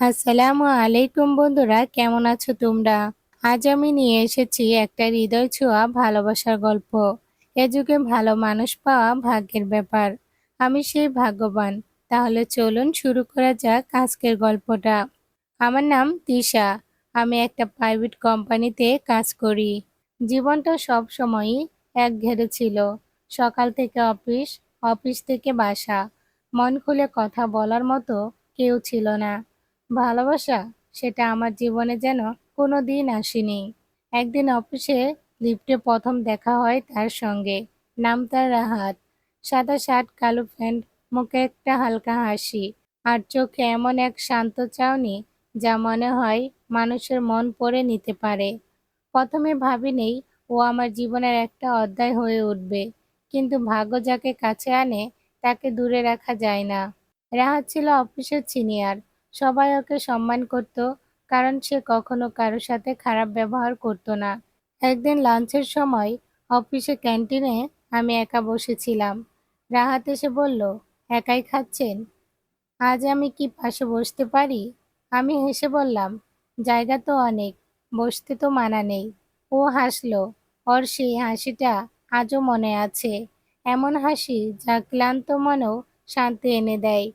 আসসালামু আলাইকুম বন্ধুরা, কেমন আছো তোমরা? আজ আমি নিয়ে এসেছি একটা হৃদয় ছোঁয়া ভালোবাসার গল্প। এ যুগে ভালো মানুষ পাওয়া ভাগ্যের ব্যাপার। আমি সেই ভাগ্যবান। তাহলে চলুন শুরু করা যাক আজকের গল্পটা। আমার নাম তিশা। আমি একটা প্রাইভেট কোম্পানিতে কাজ করি। জীবনটা সব সময়ই এক ঘেরে ছিল। সকাল থেকে অফিস অফিস থেকে বাসা। মন খুলে কথা বলার মতো কেউ ছিল না। ভালোবাসা, সেটা আমার জীবনে যেন কোনো দিন আসেনি। একদিন অফিসে লিফটে প্রথম দেখা হয় তার সঙ্গে। নাম তার রাহাত। সাদা শার্ট, কালো প্যান্ট, মুখে একটা হালকা হাসি। আর চোখে এমন এক শান্ত চাউনি যা মনে হয় মানুষের মন পড়ে নিতে পারে। প্রথমে ভাবিনি ও আমার জীবনের একটা অধ্যায় হয়ে উঠবে, কিন্তু ভাগ্য যাকে কাছে আনে তাকে দূরে রাখা যায় না। রাহাত ছিল অফিসের সিনিয়র সবাই ওকে সম্মান করত, কারণ সে কখনো কারোর সাথে খারাপ ব্যবহার করত না। একদিন লাঞ্চের সময় অফিসে ক্যান্টিনে আমি একা বসেছিলাম। রাহাত এসে বলল, একাই খাচ্ছেন? আজ আমি কি পাশে বসতে পারি? আমি হেসে বললাম, জায়গা তো অনেক, বসতে তো মানা নেই। ও হাসলো, ওর সেই হাসিটা আজও মনে আছে। এমন হাসি যা ক্লান্ত মনেও শান্তি এনে দেয়।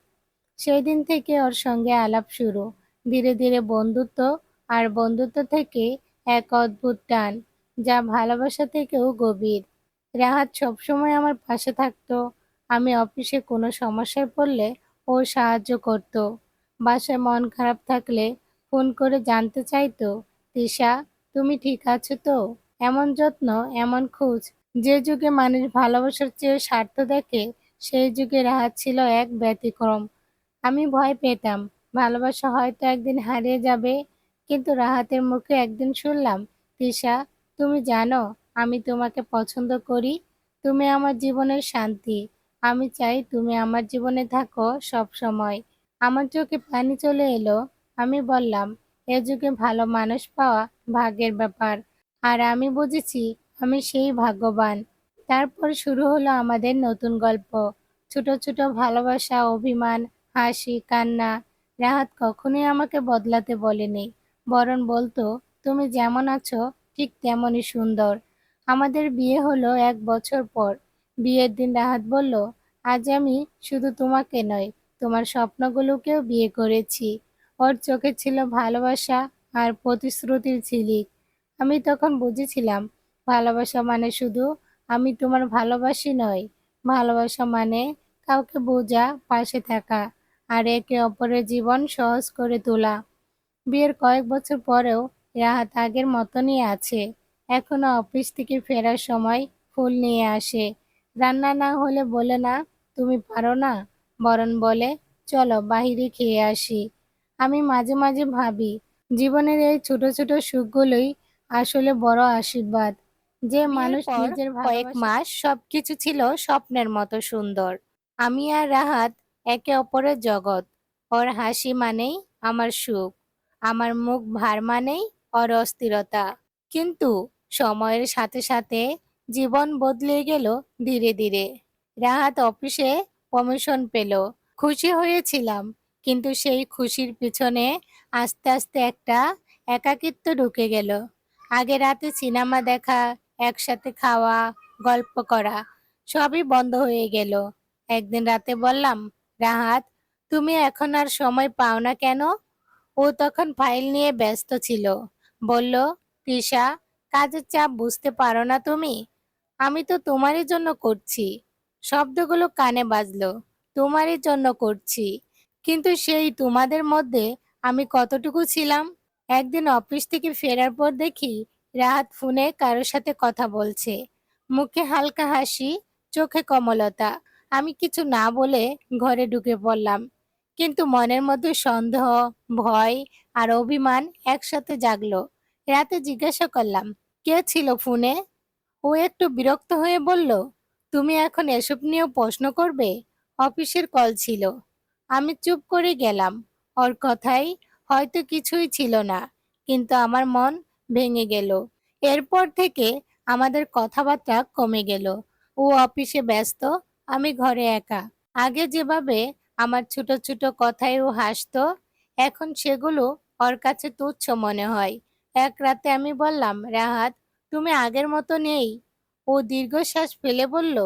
সেই দিন থেকে ওর সঙ্গে আলাপ শুরু। ধীরে ধীরে বন্ধুত্ব আর বন্ধুত্ব থেকে এক অদ্ভুত টান, যা ভালোবাসা থেকেও গভীর। রাহাত সবসময় আমার পাশে থাকতো। আমি অফিসে কোনো সমস্যায় পড়লে ও সাহায্য করত। বাসায় মন খারাপ থাকলে ফোন করে জানতে চাইতো, তিশা, তুমি ঠিক আছো তো? এমন যত্ন, এমন খোঁজ। যে যুগে মানুষ ভালোবাসার চেয়ে স্বার্থ দেখে, সেই যুগে রাহাত ছিল এক ব্যতিক্রম। আমি ভয় পেতাম। ভালোবাসা হয়তো একদিন হারিয়ে যাবে, কিন্তু রাহাতের মুখে একদিন শুনলাম, তিশা, তুমি জানো, আমি তোমাকে পছন্দ করি, তুমি আমার জীবনের শান্তি। আমি চাই তুমি আমার জীবনে থাকো সব সময়। আমার চোখে পানি চলে এলো, আমি বললাম, এ যুগে ভালো মানুষ পাওয়া ভাগ্যের ব্যাপার। আর আমি বুঝেছি, আমি সেই ভাগ্যবান। তারপর শুরু হলো আমাদের নতুন গল্প। ছোট ছোট ভালোবাসা, অভিমান হাসি, কান্না, রাহাত কখনোই আমাকে বদলাতে বলেনি। বরং বলতো, তুমি যেমন আছো, ঠিক তেমনই সুন্দর। আমাদের বিয়ে হলো এক বছর পর। বিয়ের দিন রাহাত বলল, আজ আমি শুধু তোমাকে নয় তোমার স্বপ্নগুলোকেও বিয়ে করেছি। ওর চোখে ছিল ভালোবাসা আর প্রতিশ্রুতির ঝিলিক। আমি তখন বুঝেছিলাম, ভালোবাসা মানে শুধু আমি তোমার ভালোবাসি নয় ভালোবাসা মানে কাউকে বোঝা, পাশে থাকা। আর একে অপরের জীবন সহজ করে তোলা। বিয়ের কয়েক বছর পরেও রাহাত আগের মতনই আছে। এখনও অফিস থেকে ফেরার সময় ফুল নিয়ে আসে। রান্না না হলে বলে না তুমি পারো না। বরং বলে চলো বাহিরে খেয়ে আসি। আমি মাঝে মাঝে ভাবি জীবনের এই ছোট ছোট সুখগুলোই আসলে বড় আশীর্বাদ। যে মানুষ নিজের কয়েক মাস সবকিছু ছিল স্বপ্নের মতো সুন্দর। আমি আর রাহাত একে অপরের জগৎ। ওর হাসি মানেই আমার সুখ, আমার মুখ ভার মানেই ওর অস্থিরতা। কিন্তু সময়ের সাথে সাথে জীবন বদলে গেল ধীরে ধীরে। রাহাত অফিসে কমিশন পেল। খুশি হয়েছিলাম, কিন্তু সেই খুশির পিছনে আস্তে আস্তে একটা একাকিত্ব ঢুকে গেল। আগে রাতে সিনেমা দেখা, একসাথে খাওয়া, গল্প করা, সবই বন্ধ হয়ে গেল। একদিন রাতে বললাম রাহাত, তুমি এখন আর সময় পাও না কেন? ও তখন ফাইল নিয়ে ব্যস্ত ছিল। বলল তৃষা কাজের চাপ বুঝতে পারো না তুমি? আমি তো তোমারই জন্য করছি। শব্দগুলো কানে বাজলো, তোমারই জন্য করছি। কিন্তু সেই তোমাদের মধ্যে আমি কতটুকু ছিলাম? একদিন অফিস থেকে ফেরার পর দেখি রাহাত ফোনে কারোর সাথে কথা বলছে। মুখে হালকা হাসি, চোখে কমলতা। আমি কিছু না বলে ঘরে ঢুকে পড়লাম। কিন্তু মনের মধ্যে সন্দেহ, ভয় আর অভিমান একসাথে জাগলো। রাতে জিজ্ঞাসা করলাম, কে ছিল ফোনে? ও একটু বিরক্ত হয়ে বলল, তুমি এখন এসব নিয়েও প্রশ্ন করবে? অফিসের কল ছিল। আমি চুপ করে গেলাম। ওর কথাই হয়তো কিছুই ছিল না, কিন্তু আমার মন ভেঙে গেল। এরপর থেকে আমাদের কথাবার্তা কমে গেল। ও অফিসে ব্যস্ত আমি ঘরে একা। আগে যেভাবে আমার ছোট ছোট কথায় ও হাসতো, এখন সেগুলো ওর কাছে তুচ্ছ মনে হয়। এক রাতে আমি বললাম, রাহাত, তুমি আগের মতো নেই। ও দীর্ঘশ্বাস ফেলে বলল,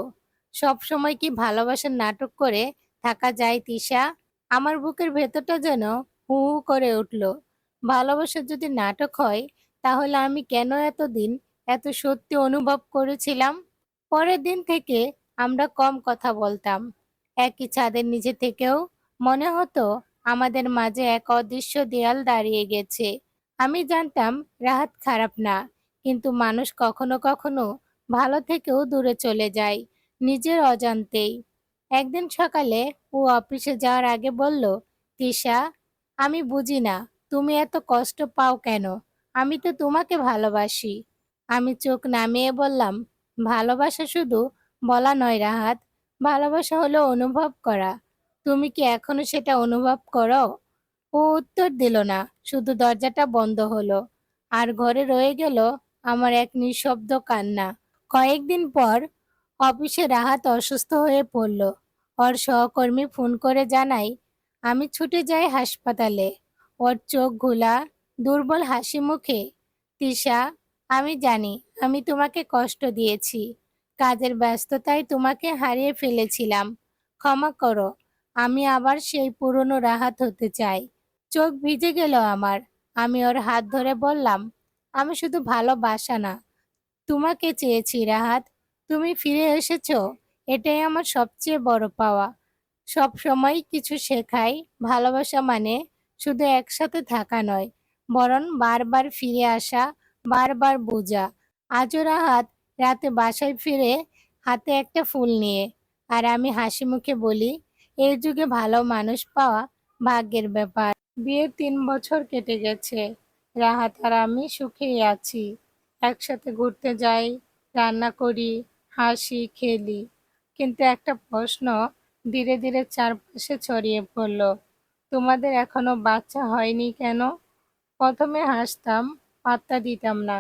সব সময় কি ভালোবাসার নাটক করে থাকা যায় তিশা? আমার বুকের ভেতরটা যেন হু হু করে উঠল। ভালোবাসা যদি নাটক হয়, তাহলে আমি কেন এতদিন এত সত্যি অনুভব করেছিলাম? পরের দিন থেকে আমরা কম কথা বলতাম। একই ছাদের নিচে থেকেও মনে হতো আমাদের মাঝে এক অদৃশ্য দেয়াল দাঁড়িয়ে গেছে। আমি জানতাম রাহাত খারাপ না, কিন্তু মানুষ কখনো কখনো ভালো থেকেও দূরে চলে যায়, নিজের অজান্তেই। একদিন সকালে ও অফিসে যাওয়ার আগে বলল, তিশা, আমি বুঝি না, তুমি এত কষ্ট পাও কেন? আমি তো তোমাকে ভালোবাসি। আমি চোখ নামিয়ে বললাম, ভালোবাসা শুধু বলা নয় রাহাত, ভালোবাসা হলো অনুভব করা। তুমি কি এখনও সেটা অনুভব করো? ও উত্তর দিল না, শুধু দরজাটা বন্ধ হলো। আর ঘরে রয়ে গেল আমার এক নিঃশব্দ কান্না। কয়েকদিন পর অফিসে রাহাত অসুস্থ হয়ে পড়ল। ওর সহকর্মী ফোন করে জানাই আমি ছুটে যাই হাসপাতালে। ওর চোখ ঘোলা, দুর্বল হাসি মুখে। তিশা, আমি জানি, আমি তোমাকে কষ্ট দিয়েছি। কাজের ব্যস্ততায় তোমাকে হারিয়ে ফেলেছিলাম। ক্ষমা করো, আমি আবার সেই পুরনো রাহাত হতে চাই। চোখ ভিজে গেল আমার, আমি ওর হাত ধরে বললাম, আমি শুধু ভালোবাসা না, তোমাকে চেয়েছি রাহাত, তুমি ফিরে এসেছ, এটাই আমার সবচেয়ে বড় পাওয়া। সব সময় কিছু শেখাই, ভালোবাসা মানে শুধু একসাথে থাকা নয়, বরং বারবার ফিরে আসা, বারবার বোঝা। আজও রাহাত রাতে বাসায় ফিরে হাতে একটা ফুল নিয়ে, আর আমি হাসি মুখে বলি, এই যুগে ভালো মানুষ পাওয়া ভাগ্যের ব্যাপার। বিয়ের তিন বছর কেটে গেছে, রাহাত আর আমি সুখেই আছি। একসাথে ঘুরতে যাই, রান্না করি, হাসি, খেলি। কিন্তু একটা প্রশ্ন ধীরে ধীরে চারপাশে ছড়িয়ে পড়ল, তোমাদের এখনও বাচ্চা হয়নি কেন? প্রথমে হাসতাম, পাত্তা দিতাম না।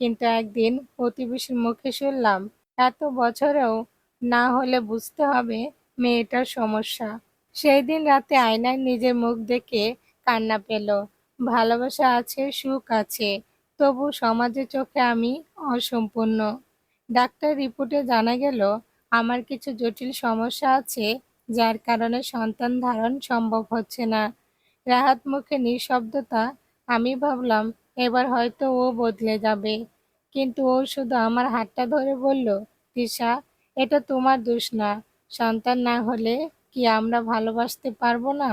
কিন্তু একদিন প্রতিবেশীর মুখে শুনলাম, এত বছরেও না হলে বুঝতে হবে মেয়েটার সমস্যা। সেই দিন রাতে আয়নায় নিজের মুখ দেখে কান্না পেল। ভালোবাসা আছে, সুখ আছে, তবু সমাজের চোখে আমি অসম্পূর্ণ। ডাক্তার রিপোর্টে জানা গেল, আমার কিছু জটিল সমস্যা আছে, যার কারণে সন্তান ধারণ সম্ভব হচ্ছে না। রাহাত মুখে নিঃশব্দতা, আমি ভাবলাম এবার হয়তো ও বদলে যাবে। কিন্তু ও শুধু আমার হাতটা ধরে বলল, তিশা, এটা তোমার দোষ না। সন্তান না হলে কি আমরা ভালোবাসতে পারব না?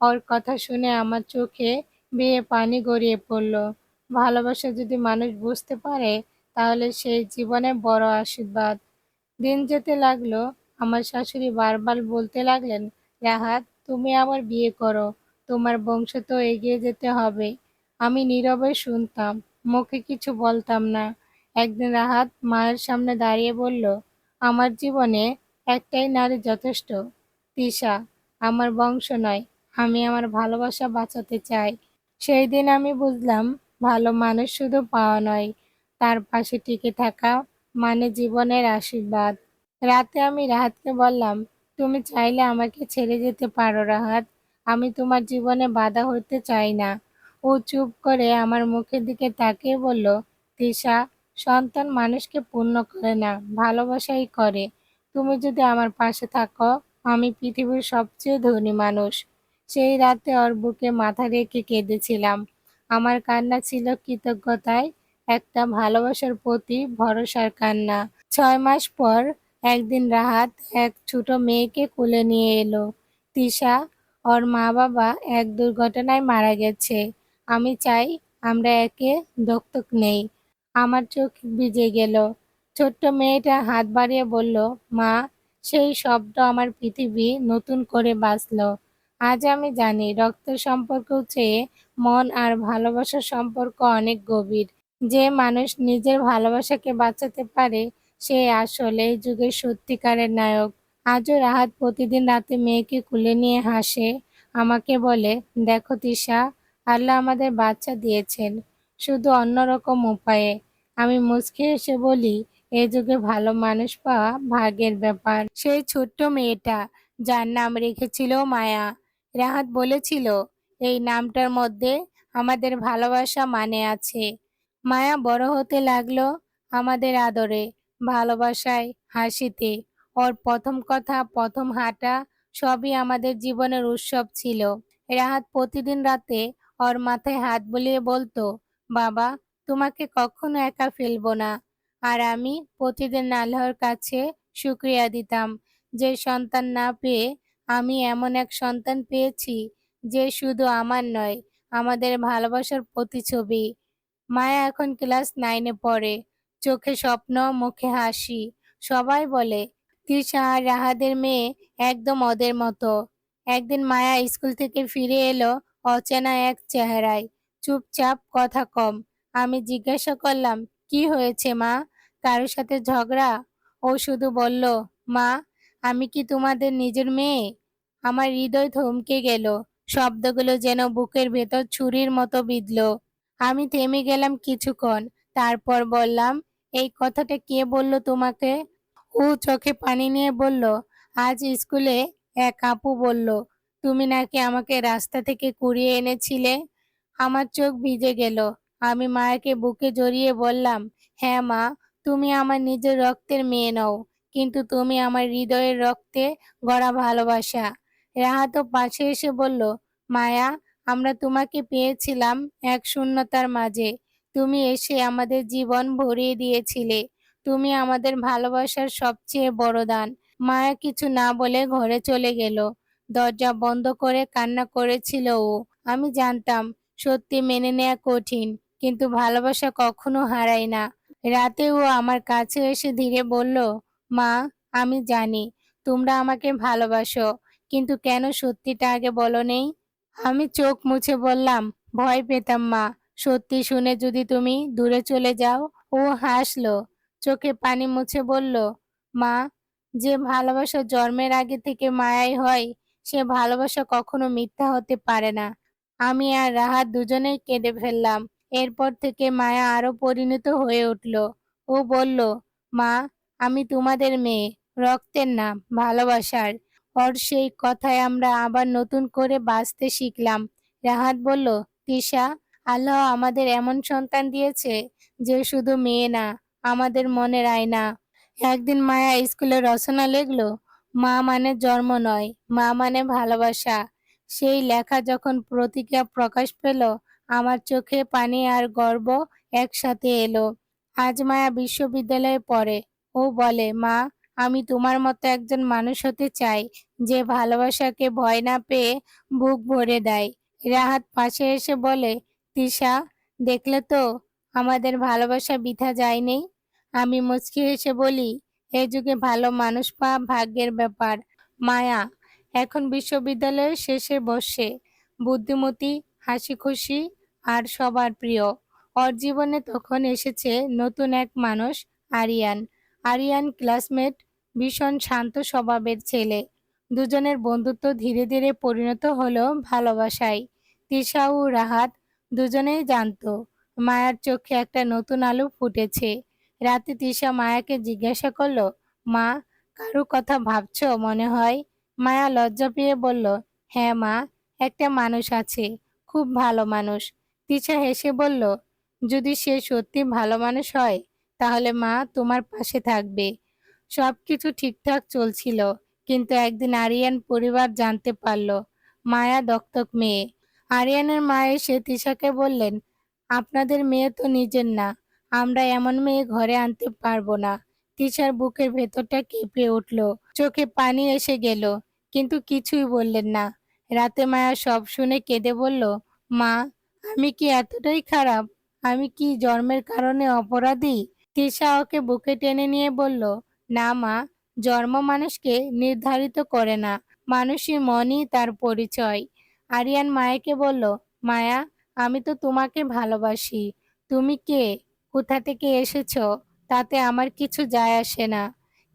ওর কথা শুনে আমার চোখে বেয়ে পানি গড়িয়ে পড়ল। ভালোবাসা যদি মানুষ বুঝতে পারে, তাহলে সেই জীবনে বড় আশীর্বাদ। দিন যেতে লাগল, আমার শাশুড়ি বারবার বলতে লাগলেন, রাহাত, তুমি আবার বিয়ে করো। তোমার বংশ তো এগিয়ে যেতে হবে। আমি নীরবে শুনতাম, মুখে কিছু বলতাম না। একদিন রাহাত মায়ের সামনে দাঁড়িয়ে বলল, আমার জীবনে একটাই নারী যথেষ্ট। তিশা, আমার বংশ নয়, আমি আমার ভালোবাসা বাঁচাতে চাই। সেই দিন আমি বুঝলাম, ভালো মানুষ শুধু পাওয়া নয়, তার পাশে টিকে থাকা মানে জীবনের আশীর্বাদ। রাতে আমি রাহাতকে বললাম, তুমি চাইলে আমাকে ছেড়ে যেতে পারো রাহাত, আমি তোমার জীবনে বাধা হতে চাই না। ও চুপ করে আমার মুখের দিকে তাকিয়ে বলল তিশা সন্তান মানুষকে পূর্ণ করে না, ভালোবাসাই করে। তুমি যদি আমার পাশে থাকো, আমি পৃথিবীর সবচেয়ে ধনী মানুষ। সেই রাতে ওর বুকে মাথা রেখে কেঁদেছিলাম। আমার কান্না ছিল কৃতজ্ঞতায়, একটা ভালোবাসার প্রতি ভরসার কান্না। ছয় মাস পর একদিন রাহাত এক ছোট মেয়েকে কোলে নিয়ে এলো। তিশা ওর মা বাবা এক দুর্ঘটনায় মারা গেছে। আমি চাই আমরা একে দত্তক নেই। আমার চোখ ভিজে গেল। ছোট্ট মেয়েটা হাত বাড়িয়ে বলল, মা, সেই শব্দ আমার পৃথিবী নতুন করে বাঁচলো। আজ আমি জানি রক্ত সম্পর্ক চেয়ে মন আর ভালোবাসার সম্পর্ক অনেক গভীর। যে মানুষ নিজের ভালোবাসাকে বাঁচাতে পারে, সে আসলে এই যুগের সত্যিকারের নায়ক। আজও রাহাত প্রতিদিন রাতে মেয়েকে কুলে নিয়ে হাসে, আমাকে বলে, দেখো তিশা আল্লাহ আমাদের বাচ্চা দিয়েছেন। শুধু অন্যরকম উপায়ে। আমি মুচকি এসে বলি, এ যুগে ভালো মানুষ পাওয়া ভাগ্যের ব্যাপার। সেই ছোট্ট মেয়েটা, যার নাম রেখেছিল মায়া। রাহাত বলেছিল, এই নামটার মধ্যে আমাদের ভালোবাসা মানে আছে। মায়া বড় হতে লাগল আমাদের আদরে, ভালোবাসায়, হাসিতে। ওর প্রথম কথা, প্রথম হাঁটা সবই আমাদের জীবনের উৎসব ছিল। রাহাত প্রতিদিন রাতে ওর মাথায় হাত বুলিয়ে বলতো, বাবা, তোমাকে কখনো একা ফেলব না। আর আমি প্রতিদিন আল্লাহর কাছে শুক্রিয়া দিতাম যে সন্তান না পেয়ে আমি এমন এক সন্তান পেয়েছি যে শুধু আমার নয়, আমাদের ভালোবাসার প্রতিছবি মায়া এখন ক্লাস নাইনে পড়ে, চোখে স্বপ্ন, মুখে হাসি। সবাই বলে তৃষা আর রাহাদের মেয়ে একদম ওদের মতো। একদিন মায়া স্কুল থেকে ফিরে এলো অচেনা এক চেহারায়। চুপচাপ কথা কম। আমি জিজ্ঞাসা করলাম, কি হয়েছে মা? কারোর সাথে ঝগড়া? ও শুধু বলল, মা, আমি কি তোমাদের নিজের মেয়ে? আমার হৃদয় থমকে গেল। শব্দগুলো যেন বুকের ভেতর ছুরির মতো বিঁধল। আমি থেমে গেলাম কিছুক্ষণ। তারপর বললাম, এই কথাটা কে বলল তোমাকে? ও চোখে পানি নিয়ে বলল, আজ স্কুলে এক আপু বলল তুমি নাকি আমাকে রাস্তা থেকে কুড়িয়ে এনেছিলে? আমার চোখ ভিজে গেল। আমি মায়াকে বুকে জড়িয়ে বললাম হ্যাঁ মা, তুমি আমার নিজের রক্তের মেয়ে নও, কিন্তু তুমি আমার হৃদয়ের রক্তে গড়া ভালোবাসা। রাহাত পাশে এসে বলল, মায়া, আমরা তোমাকে পেয়েছিলাম এক শূন্যতার মাঝে। তুমি এসে আমাদের জীবন ভরিয়ে দিয়েছিলে। তুমি আমাদের ভালোবাসার সবচেয়ে বড় দান। মায়া কিছু না বলে ঘরে চলে গেল। দরজা বন্ধ করে কান্না করেছিল ও। আমি জানতাম সত্যি মেনে নেয়া কঠিন, কিন্তু ভালোবাসা কখনো হারায় না। রাতে ও আমার কাছে এসে ধীরে বলল, মা, আমি জানি তোমরা আমাকে ভালোবাসো, কিন্তু কেন সত্যিটা আগে বলো নেই? আমি চোখ মুছে বললাম, ভয় পেতাম মা, সত্যি শুনে যদি তুমি দূরে চলে যাও? ও হাসলো, চোখে পানি মুছে বলল, মা, যে ভালোবাসা জন্মের আগে থেকে মায়াই হয় সে ভালোবাসা কখনো মিথ্যা হতে পারে না। আমি আর রাহাত দুজনেই কেঁদে ফেললাম। এরপর থেকে মায়া আরও পরিণত হয়ে উঠল। ও বলল, মা, আমি তোমাদের মেয়ে, রক্তের না ভালোবাসার। ওর সেই কথায় আমরা আবার নতুন করে বাঁচতে শিখলাম। রাহাত বলল, তিশা, আল্লাহ আমাদের এমন সন্তান দিয়েছে যে শুধু মেয়ে না, আমাদের মনের আয়না। একদিন মায়া স্কুলে রচনা লিখলো মা মানে জন্ম নয়, মা মানে ভালোবাসা। সেই লেখা যখন প্রতিক্রিয়া প্রকাশ পেল, আমার চোখে পানি আর গর্ব একসাথে এলো। আজ মায়া বিশ্ববিদ্যালয়ে পড়ে। ও বলে, মা, আমি তোমার মতো একজন মানুষ হতে চাই যে ভালোবাসাকে ভয় না পেয়ে বুক ভরে দেয়। রাহাত পাশে এসে বলে, তিশা, দেখলে তো আমাদের ভালোবাসা বৃথা যায়নি আমি মুচকি হেসে বলি এ যুগে ভালো মানুষ পাওয়া ভাগ্যের ব্যাপার। মায়া, এখন বিশ্ববিদ্যালয়ের শেষে বসে। বুদ্ধিমতী হাসি খুশি আর সবার প্রিয়। ওর জীবনে তখন এসেছে নতুন এক মানুষ, আরিয়ান। আরিয়ান ক্লাসমেট, ভীষণ শান্ত স্বভাবের ছেলে। দুজনের বন্ধুত্ব ধীরে ধীরে পরিণত হলো ভালোবাসায়। তিশা রাহাত দুজনেই জানতো, মায়ার চোখে একটা নতুন আলো ফুটেছে। রাতে তৃষা মায়াকে জিজ্ঞাসা করল, মা, কারও কথা ভাবছ মনে হয়? মায়া লজ্জা পেয়ে বলল হ্যাঁ মা, একটা মানুষ আছে, খুব ভালো মানুষ। তৃষা হেসে বলল, যদি সে সত্যি ভালো মানুষ হয়, তাহলে মা তোমার পাশে থাকবে। সব কিছু ঠিকঠাক চলছিল, কিন্তু একদিন আরিয়ান পরিবার জানতে পারল, মায়া দত্তক মেয়ে। আরিয়ানের মা এসে তিশাকে বললেন, আপনাদের মেয়ে তো নিজের না আমরা এমন মেয়ে ঘরে আনতে পারব না। তিশার বুকের ভেতরটা কেঁপে উঠল। চোখে পানি এসে গেল, কিন্তু কিছুই বললেন না। রাতে মায়া সব শুনে কেঁদে বলল, মা, আমি কি এতটাই খারাপ? আমি কি জন্মের কারণে অপরাধী? তিশা ওকে বুকে টেনে নিয়ে বলল, না মা, জন্ম মানুষকে নির্ধারিত করে না। মানুষই মনই তার পরিচয়। আরিয়ান মায়াকে বলল, মায়া, আমি তো তোমাকে ভালোবাসি। তুমি কে? কোথা থেকে এসেছ? তাতে আমার কিছু যায় আসে না।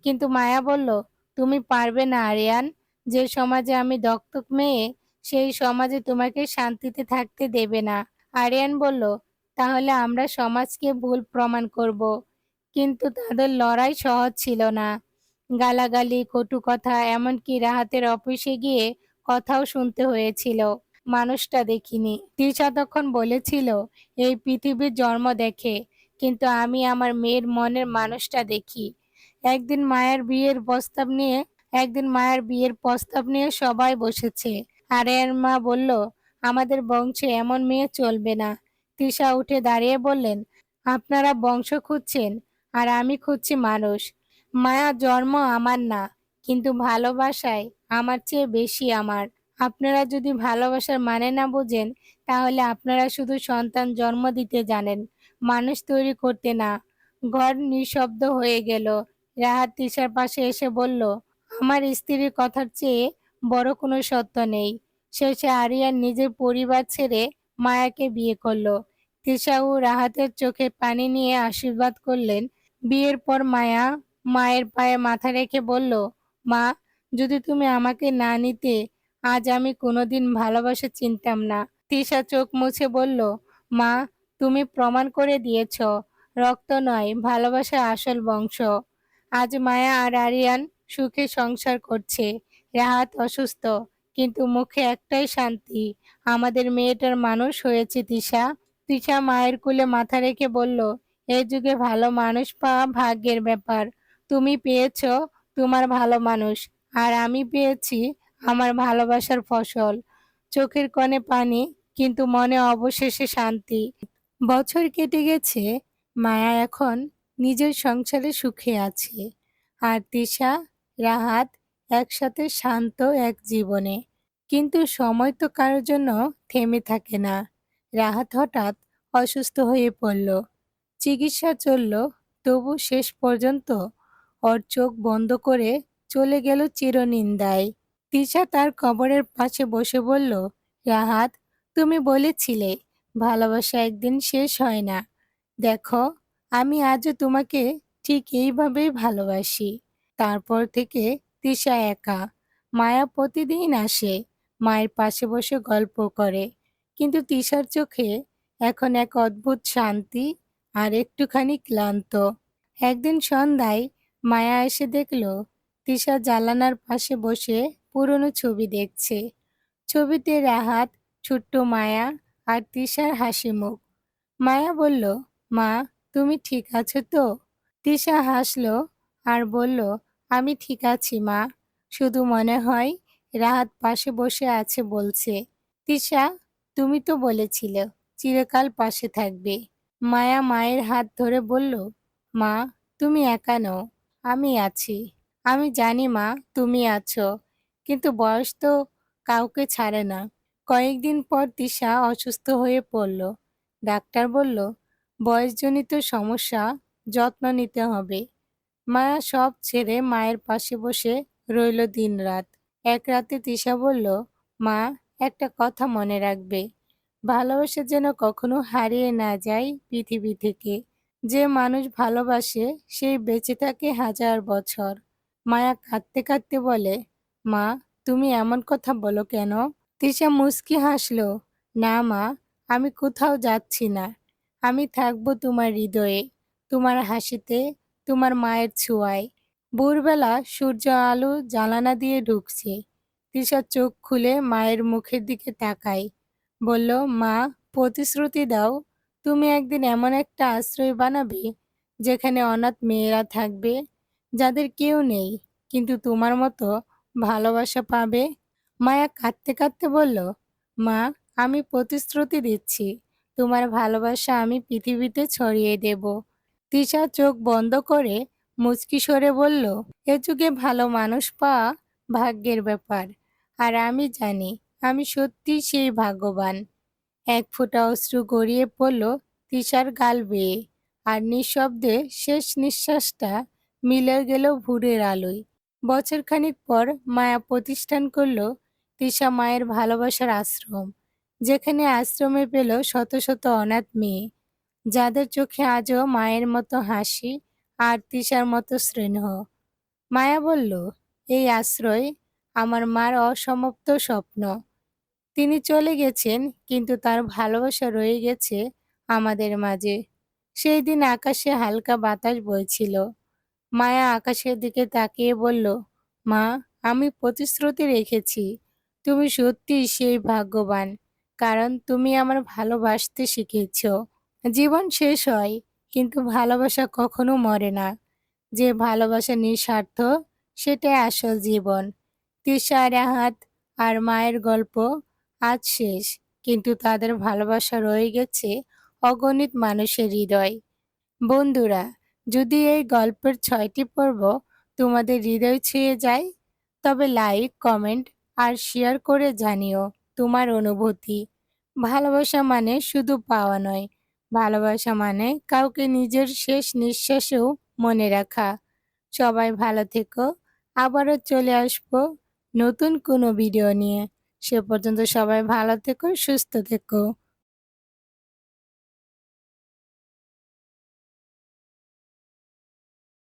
কিন্তু মায়া বলল, তুমি পারবে না, আরিয়ান। যে সমাজে আমি দত্তক মেয়ে, সেই সমাজে তোমাকে শান্তিতে থাকতে দেবে না। আরিয়ান বলল, তাহলে আমরা সমাজকে ভুল প্রমাণ করব। কিন্তু তাদের লড়াই সহজ ছিল না। গালাগালি, কটু কথা, এমনকি রাহাতের অফিসে গিয়ে কথাও শুনতে হয়েছিল। মানুষটা দেখিনি। তৃষা তখন বলেছিল, এই পৃথিবীর জন্ম দেখে। কিন্তু আমি আমার মেয়ের মনের মানুষটা দেখি। একদিন মায়ের বিয়ের প্রস্তাব নিয়ে, একদিন মায়ের বিয়ের প্রস্তাব নিয়ে সবাই বসেছে। আর এর মা বলল, আমাদের বংশে এমন মেয়ে চলবে না। তৃষা উঠে দাঁড়িয়ে বললেন, আপনারা বংশ খুঁজছেন, আর আমি খুঁজছি মানুষ। মায়া জন্ম আমার না, কিন্তু ভালোবাসায় আমার চেয়ে বেশি আমার। আপনারা যদি ভালোবাসার মানে না বোঝেন, তাহলে আপনারা শুধু সন্তান জন্ম দিতে জানেন। মানুষ তৈরি করতে না। ঘর নিঃশব্দ হয়ে গেল। রাহাত তিশার পাশে এসে বলল, আমার স্ত্রীর কথার চেয়ে বড় কোনো সত্য নেই। শেষে আরিয়ান নিজের পরিবার ছেড়ে মায়াকে বিয়ে করল। তিশা ও রাহাতের চোখে পানি নিয়ে আশীর্বাদ করলেন। বিয়ের পর মায়া মায়ের পায়ে মাথা রেখে বলল, মা, যদি তুমি আমাকে না নিতে, আজ আমি কোনোদিন ভালোবাসা চিনতাম না। তিশা চোখ মুছে বলল, মা তুমি প্রমাণ করে দিয়েছ, রক্ত নয়, ভালোবাসা আসল বংশ। আজ মায়া আর আরিয়ান সুখে সংসার করছে। রাহাত অসুস্থ, কিন্তু মুখে একটাই শান্তি। আমাদের মেয়েটার মানুষ হয়েছে তিশা তিশা মায়ের কুলে মাথা রেখে বলল এই যুগে ভালো মানুষ পাওয়া ভাগ্যের ব্যাপার। তুমি পেয়েছ তোমার ভালো মানুষ, আর আমি পেয়েছি আমার ভালোবাসার ফসল। চোখের কণে পানি, কিন্তু মনে অবশেষে শান্তি। বছর কেটে গেছে, মায়া এখন নিজের সংসারে সুখে আছে। আর তিশা, রাহাত একসাথে শান্ত এক জীবনে। কিন্তু সময় তো কারোর জন্য থেমে থাকে না। রাহাত হঠাৎ অসুস্থ হয়ে পড়ল। চিকিৎসা চলল, তবু শেষ পর্যন্ত ওর চোখ বন্ধ করে চলে গেল চিরনিন্দায়। তিশা তার কবরের পাশে বসে বলল, রাহাত, তুমি বলেছিলে ভালোবাসা একদিন শেষ হয় না। দেখো, আমি আজও তোমাকে ঠিক এইভাবেই ভালোবাসি। তারপর থেকে তিশা একা। মায়া প্রতিদিন আসে, মায়ের পাশে বসে গল্প করে। কিন্তু তিশার চোখে এখন এক অদ্ভুত শান্তি আর একটুখানি ক্লান্ত। একদিন সন্ধ্যায় মায়া এসে দেখল, তিশা জালানার পাশে বসে পুরনো ছবি দেখছে। ছবিতে রাহাত, ছোট্ট মায়া আর তিশার হাসি মুখ। মায়া বলল, মা, তুমি ঠিক আছো তো? তিশা হাসলো আর বলল, আমি ঠিক আছি, মা। শুধু মনে হয় রাহাত পাশে বসে আছে বলছে। তিশা, তুমি তো বলেছিলে চিরকাল পাশে থাকবে। মায়া মায়ের হাত ধরে বলল, মা, তুমি একা নও, আমি আছি। আমি জানি, মা, তুমি আছো, কিন্তু বয়স তো কাউকে ছাড়ে না। কয়েকদিন পর তিশা অসুস্থ হয়ে পড়ল। ডাক্তার বলল, বয়সজনিত সমস্যা, যত্ন নিতে হবে। মায়া সব ছেড়ে মায়ের পাশে বসে রইল দিনরাত। এক রাতে তিশা বলল, মা, একটা কথা মনে রাখবে। ভালোবাসা যেন কখনো হারিয়ে না যায় পৃথিবী থেকে। যে মানুষ ভালোবাসে, সেই বেঁচে থাকে হাজার বছর। মায়া কাঁদতে কাঁদতে বলে, মা, তুমি এমন কথা বলো কেন? তিশা মুস্কি হাসলো, না মা, আমি কোথাও যাচ্ছি না। আমি থাকব তোমার হৃদয়ে, তোমার হাসিতে, তোমার মায়ের ছোঁয়ায়। ভোরবেলা সূর্য আলো জানালা দিয়ে ঢুকছে। তৃষা চোখ খুলে মায়ের মুখের দিকে তাকায়। বলল, মা, প্রতিশ্রুতি দাও। তুমি একদিন এমন একটা আশ্রয় বানাবে যেখানে অনাথ মেয়েরা থাকবে, যাদের কেউ নেই, কিন্তু তোমার মতো ভালোবাসা পাবে মায়া কাঁদতে কাঁদতে বলল, মা, আমি প্রতিশ্রুতি দিচ্ছি। তোমার ভালোবাসা আমি পৃথিবীতে ছড়িয়ে দেব। তিশা চোখ বন্ধ করে মুচকি সরে বলল, এ যুগে ভালো মানুষ পাওয়া ভাগ্যের ব্যাপার। আর আমি জানি, আমি সত্যি সেই ভাগ্যবান। এক ফোঁটা অশ্রু গড়িয়ে পড়ল তিশার গাল বেয়ে, আর নিঃশব্দে শেষ নিঃশ্বাসটা মিলে গেল ভুরের আলোয়। বছরখানিক পর মায়া প্রতিষ্ঠান করল তিশা মায়ের ভালোবাসার আশ্রম, যেখানে আশ্রমে পেল শত শত অনাথ মেয়ে। যাদের চোখে আজও মায়ের মতো হাসি আর তিশার মতো স্নেহ। মায়া বলল, এই আশ্রয় আমার মার অসমাপ্ত স্বপ্ন। তিনি চলে গেছেন, কিন্তু তার ভালোবাসা রয়ে গেছে আমাদের মাঝে। সেই দিন আকাশে হালকা বাতাস বইছিল। মায়া আকাশের দিকে তাকিয়ে বলল, মা, আমি প্রতিশ্রুতি রেখেছি। তুমি সত্যিই সেই ভাগ্যবান। কারণ তুমি আমার ভালোবাসতে শিখেছ। জীবন শেষ হয়, কিন্তু ভালোবাসা কখনো মরে না। যে ভালোবাসা নিঃস্বার্থ, সেটাই আসল জীবন। তিশা রাহাত আর মায়ের গল্প আজ শেষ, কিন্তু তাদের ভালোবাসা রয়ে গেছে অগণিত মানুষের হৃদয়। বন্ধুরা, যদি এই গল্পের ছয়টি পর্ব তোমাদের হৃদয় ছুঁয়ে যায়, তবে লাইক কমেন্ট আর শেয়ার করে জানিও তোমার অনুভূতি। ভালোবাসা মানে শুধু পাওয়া নয়, ভালোবাসা মানে কাউকে নিজের শেষ নিঃশ্বাসেও মনে রাখা। সবাই ভালো থেকো, আবারও চলে আসব নতুন কোনো ভিডিও নিয়ে। সে পর্যন্ত সবাই ভালো থেকো, সুস্থ থেকো।